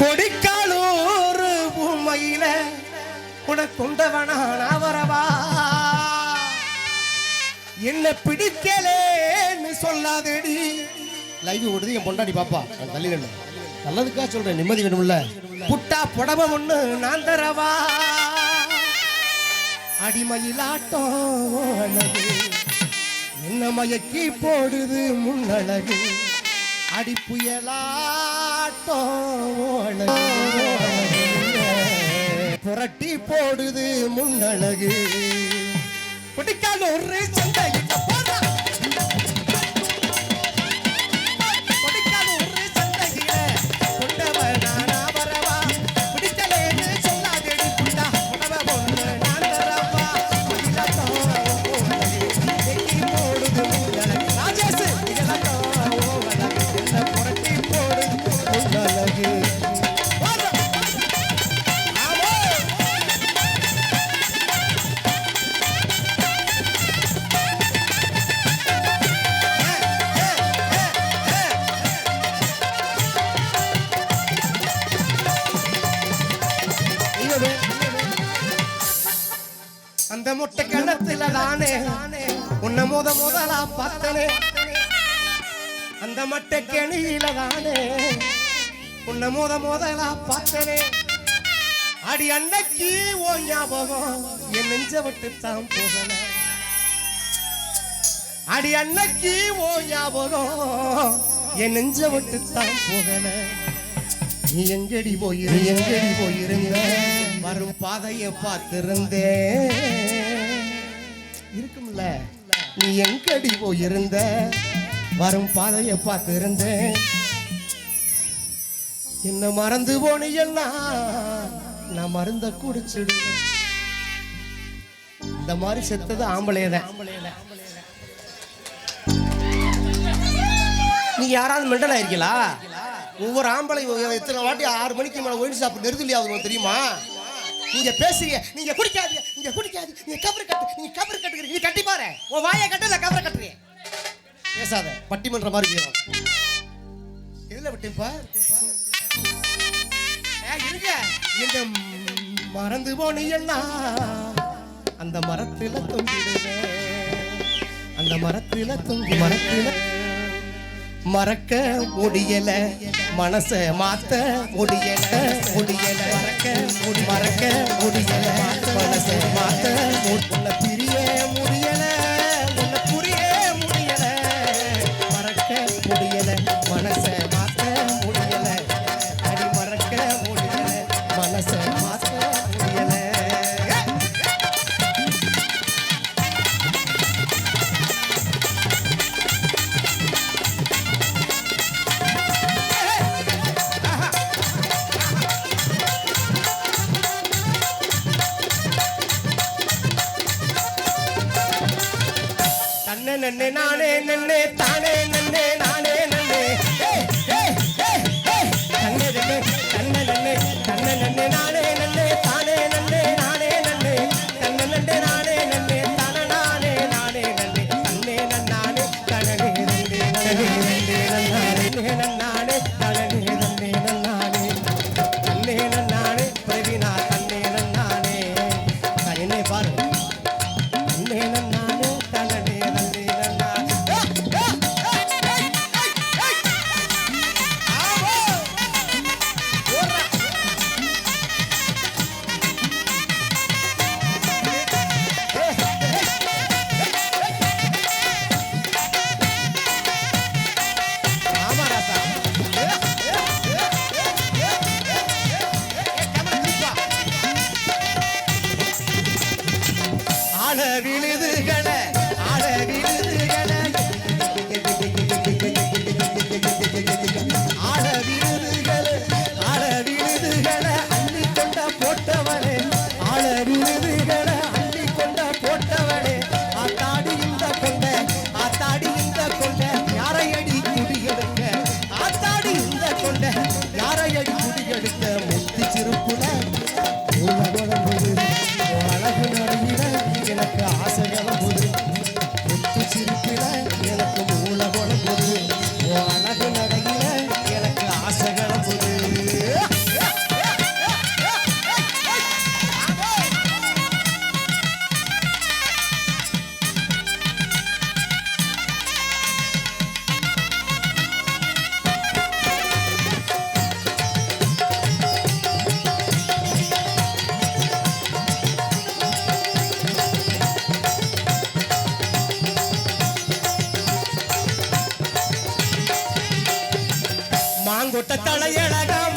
கொடிக்காலூர் பூமையில உனக்குண்டவனா நான் வரவா என்ன பிடிக்கலேன்னு சொல்லாதேடி. லைவ் ஓடுது என் பொண்டாடி பாப்பா. தள்ளி நின்னு. நல்லதுக்கா சொல்றேன் நிம்மதி வேணும்ல? புட்டா புடவை ஒண்ணு நான் தரவா? அடிமயிலாட்டம் என்ன மயக்கி போடுது முன்னழகு. அடி புரட்டி போடுது முன்னழகு. பிடிக்காத ஒரு சந்தையிட்ட அந்த முட்டை கிணத்துல தானே உன்னை முத முதலா பார்த்தனே. அந்த மட்டை கெணியில தானே உன்னை முத முதலா பார்த்தனே. அடி அன்னைக்கு ஓ ஞாபகம் என் நெஞ்ச விட்டு தான் போகல. அடி அன்னைக்கு ஓ ஞாபகம் என் நெஞ்ச விட்டு தான் போகல. நீ எங்கடி போயிரு? எங்கடி போயிருந்த? வரும் பாதைய பார்த்திருந்தேன். இருக்கும்ல. நீ எங்கடி போயிருந்த? வரும் பாதைய பார்த்திருந்தேன். என்ன மறந்து போனீங்கன்னா நான் மருந்த குடிச்சிடுவேன் இந்த மாதிரி செத்தது ஆம்பளைய தான் யாராவது மெண்டல் ஆயிருக்கீங்களா ஒவ்வொரு ஆம்பளை எத்தனை வாட்டி ஆறு மணிக்கு மேல ஒயின் சாப்பிட்டு நெருதலி ஆகுது தெரியுமா? நீங்க பேசுறீங்க நீங்க குடிக்காதீங்க நீங்க குடிக்காது நீங்க கவர் கட்டு நீங்க கவர் கட்டுக்கிறீங்க நீ கட்டி பாரு. உன் வாயை கட்டல கவர் கட்டுறீ பேசாத பட்டிமன்ற மாதிரி பேரும் எதுல விட்டுப்பா இருங்க. இந்த மறந்து போனியெல்லாம் அந்த மரத்தில் தொங்கிடுவேன் அந்த மரத்தில் தொங்கி மரத்துல மறக்க முடியல. மனச மாத்த முடியல. முடியல. மறக்க முடி மறக்க முடியல. மனச மாத்த முடியல. நன்னே நன்னே நானே நன்னே தானே நன்னே நானே நன்னே. ஆட அழகு கொட்ட தலையழகா